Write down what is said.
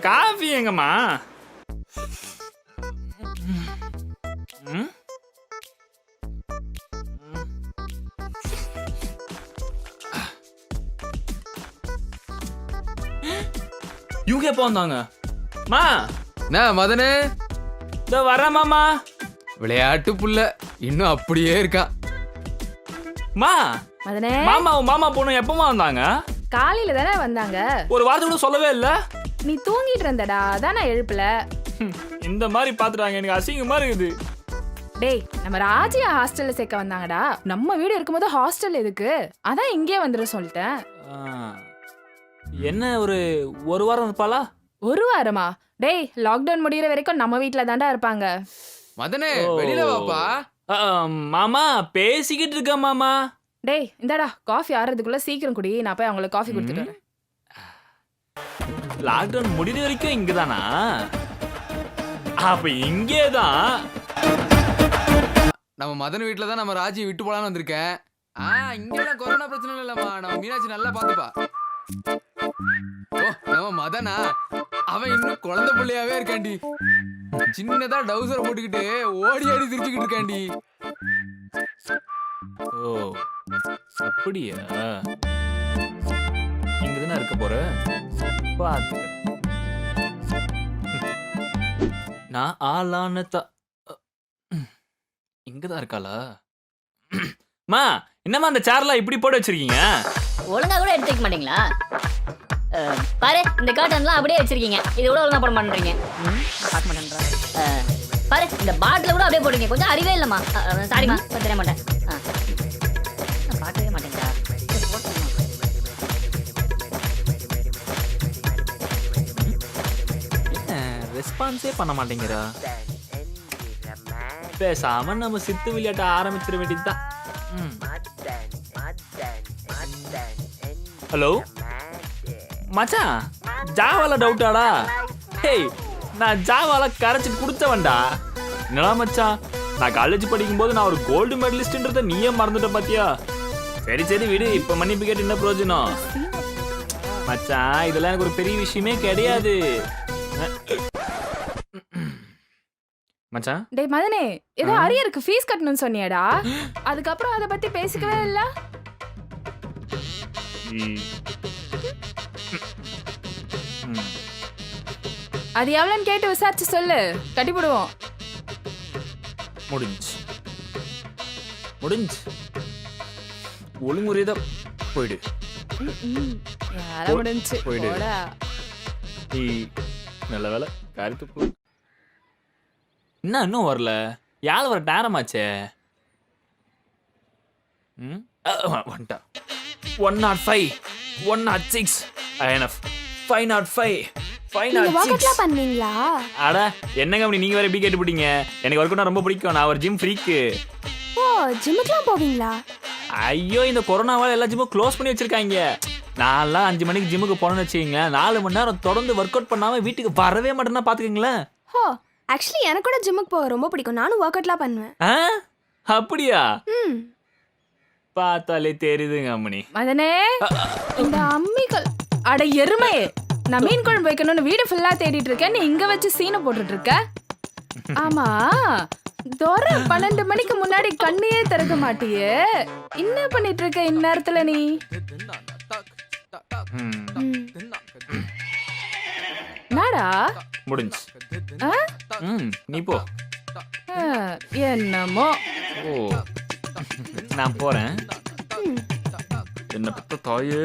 Coffee எங்கம்மா? ம்? இவங்க எப்போ வந்தாங்க. மா. என்ன மதனே. இதோ வரேன் மாமா. விளையாட்டு புள்ள இன்னும் அப்படியே இருக்கான். மா. மதனே. மாமா உன் மாமா பொண்ணு எப்பமா வந்தாங்க? காலையில தானே வந்தாங்க. ஒரு வார்த்தை கூட சொல்லவே இல்ல. நீ தூங்கிட்டு இருந்தடா அதான் நான் எழுப்பல. இந்த மாதிரி பாத்துட்டாங்க எனக்கு அசிங்கமா இருக்குது. டேய் நம்ம ராஜியா ஹாஸ்டல்ல சேர்க்க வந்தாங்கடா. நம்ம வீடு இருக்கும்போது ஹாஸ்டல் எதுக்கு? அதான் இங்கே வந்துட சொல்லிட்டேன். என்ன ஒரு ஒரு வாரம் இருப்பாளா? ஒரு வாரமா? டேய் லாக்டவுன் முடியிற வரைக்கும் நம்ம வீட்ல தான்டா இருப்பாங்க. மதனே. வெளியில வாப்பா. மாமா பேசிக்கிட்டு இருக்க மாமா. டேய் இந்தாடா காஃபி ஆறதுக்குள்ள சீக்கிரம் குடி. நான் போய் அவங்களுக்கு காஃபி கொடுத்துட்டு வரேன். லாக்டவுன் முடிகிற வரைக்கும் இங்கதானா? அப்ப இங்கே தான் நம்ம மதன் வீட்டுல தான் நம்ம ராஜி விட்டு போலான்னு வந்திருக்கேன். ஆ இங்கெல்லாம் கொரோனா பிரச்சனை இல்லம்மா. நம்ம மீனாட்சி நல்லா பாத்துப்பா ஓ நம்ம மதனா? அவன் இன்னும் குழந்தை பிள்ளையாவே இருக்காண்டி. சின்னதா டவுசர் போட்டுக்கிட்டு ஓடி ஆடி திரிச்சுக்கிட்டு இருக்காண்டி. ஓ அப்படியா? இங்க தானே இருக்க போற? பாத்துக்கிறேன் நான் ஆளான த இங்கதான் இருக்காளா? மா என்னம்மா அந்த சேர்லாம் இப்படி போட்டு வச்சிருக்கீங்க? ஒழுங்கா கூட எடுத்து வைக்க மாட்டீங்களா? அஹ், பாரு இந்த காட்டன்லாம் அப்படியே வச்சிருக்கீங்க. இது கூட ஒழுங்கா போட மாட்டேறீங்க ம், பார்க்க மாட்டேன்றா. அஹ், பாரு இந்த பாட்டில் கூட அப்படியே போடுங்க கொஞ்சம் அறிவே இல்லைம்மா. சாரிம்மா தெரிய மாட்டேன். ஆ. ரெஸ்பான்ஸே பண்ண மாட்டேங்கிறா. பேசாம நம்ம சித்து விளையாட்ட ஆரம்பிச்சிட வேண்டியதுதான். ஹலோ? மச்சான் ஜாவால டவுட்டாடா. ஹேய் நான் ஜாவால கரைச்சி கொடுத்தவன்டா என்னடா மச்சான் நான் காலேஜ் படிக்கும்போது நான் ஒரு கோல்டு மெடலிஸ்ட்ன்றத நீயே மறந்துட்ட பாத்தியா? சரி சரி விடு இப்ப மன்னிப்பு கேட்டு என்ன பிரயோஜனம்? மச்சான் இதெல்லாம் எனக்கு ஒரு பெரிய விஷயமே கிடையாது. மச்சான்? டேய் மதனே ஏதோ? அரியருக்கு ஃபீஸ் கட்டணும்னு சொன்னியாடா. அதுக்கப்புறம் அதை பத்தி பேசிக்கவே இல்ல. அது எவ்வளோன்னு கேட்டு விசாரிச்சு சொல்லு. கட்டிப்பிடுவோம் முடிஞ்சு. முடிஞ்சு. ஒழுங்குமுறையதா போயிடு. முடிஞ்சு போயிடு. நல்ல வேலை காரியத்து போ. என்ன இன்னும் வரல? யார் வர நேரமாச்சே ம்? வந்துட்டா. One naught five one naught six INF five naught five பண்ணுவீங்களா? அட என்னங்க அப்படி நீங்க வேற எப்படி கேட்டுப்பிட்டீங்க? எனக்கு ஒர்க் ரொம்ப பிடிக்கும். நான் ஒரு ஜிம் ஃப்ரீக்கு ஓ ஜிம்முக்குலாம் போவீங்களா? ஐயோ இந்த கொரோனாவால எல்லா ஜிம்மும் க்ளோஸ் பண்ணி வச்சிருக்காங்க. நான்லாம் அஞ்சு மணிக்கு ஜிம்முக்கு போனேன்னு வச்சுக்கீங்க நாலு மணி நேரம் தொடர்ந்து ஒர்க் அவுட் பண்ணாம வீட்டுக்கு வரவே மாட்டேன்னா பாத்துக்கங்களேன். ஹோ ஆக்சுவலி எனக்கு கூட ஜிம்முக்கு போக ரொம்ப பிடிக்கும். நானும் ஒர்க் அவுட்லாம் பண்ணுவேன். ஆ? அப்படியா? ம். பார்த்தாலே தெரியுதுங்க அம்மணி. மதனே இந்த அம்மிக்கல் அட எருமை நான் மீன் குழம்பு வைக்கணும்னு வீடு ஃபுல்லா தேடிட்டு இருக்கேன். நீ இங்க வச்சு சீனை போட்டுட்டு இருக்க ஆமா. தோர பன்னெண்டு மணிக்கு முன்னாடி கண்ணையே திறக்க மாட்டியே. என்ன பண்ணிட்டு இருக்க இந்நேரத்துல நீ. நாடா? முடிஞ்சு ஆ? ம் நீ போ என்னமோ ஓ நான் போறேன். என்ன பத்த தாயே